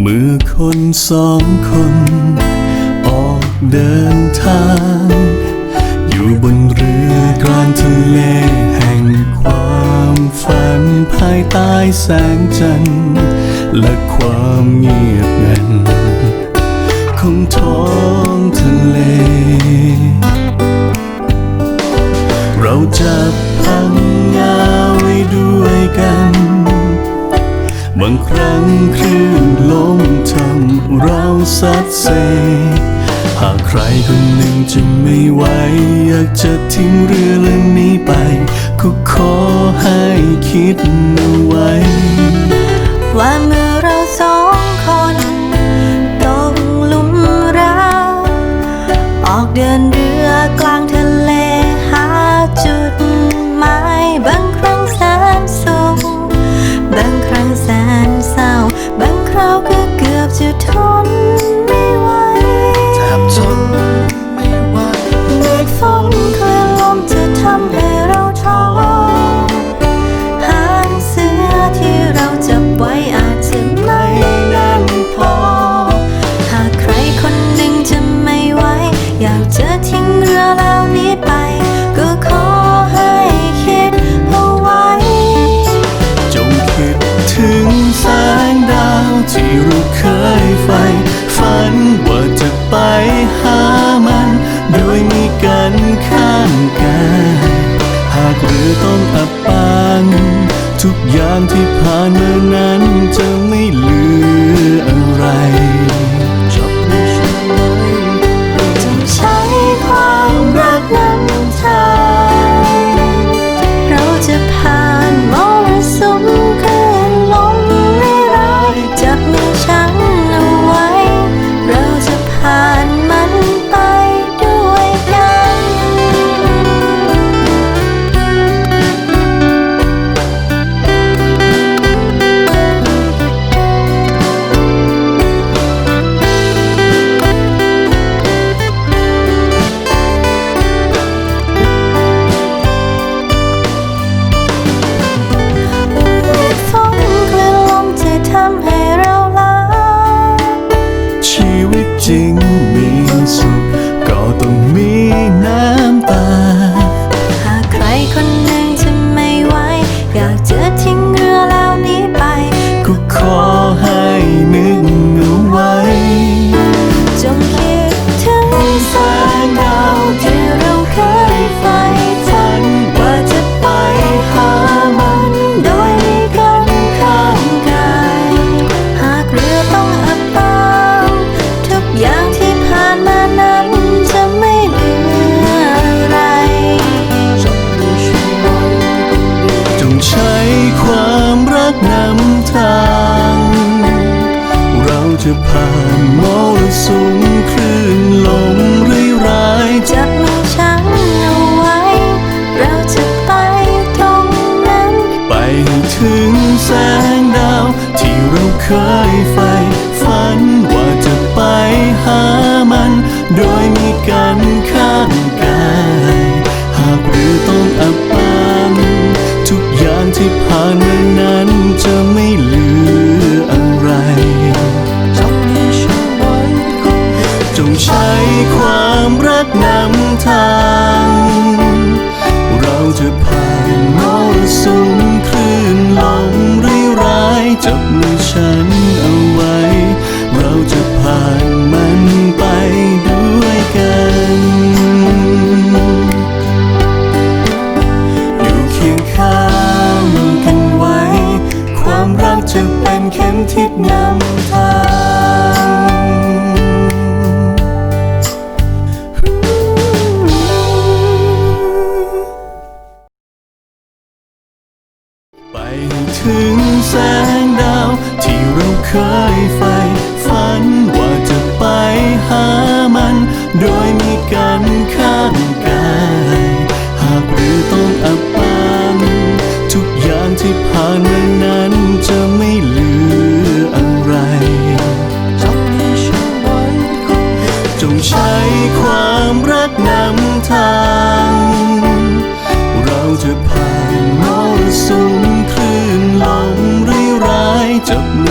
เมื่อคนสองคน ออกเดินทาง อยู่บนเรือกลางทะเลแห่งความฝันภายใต้แสงจันทร์และความเงียบงันของท้องทะเล สัดเซหากใครคนหนึ่งจะไม่ไหว อยากจะทิ้งเรือลำนี้ไป ก็ขอให้คิดเอาไว้ ว่าเมื่อเราสองคนตกหลุมรักออกเดินเรือกลาง ที่เราเคยใฝ่ฝันว่าจะไปหามัน โดยมีกันข้างกายหากเรือต้องอับปางทุกอย่างที่ผ่านมานั้นจะไม่เหลืออะไร ราจะผ่านมรสุมคลื่นลมร้ายจับมือฉันเอาไว้ เราจะไปตรงนั้น ไปถึงแสงดาวที่เราเคยฝัน ใช้ความรักนำทาง เราจะผ่านมรสุมคลื่นลมร้ายๆจับมือฉันเอาไว้ เราจะผ่านมันไปด้วยกัน อยู่เคียงข้างกันไว้ ความรักจะเป็นเข็มทิศนำ จะผ่านมรสุมคลื่นลมร้ายๆจับมื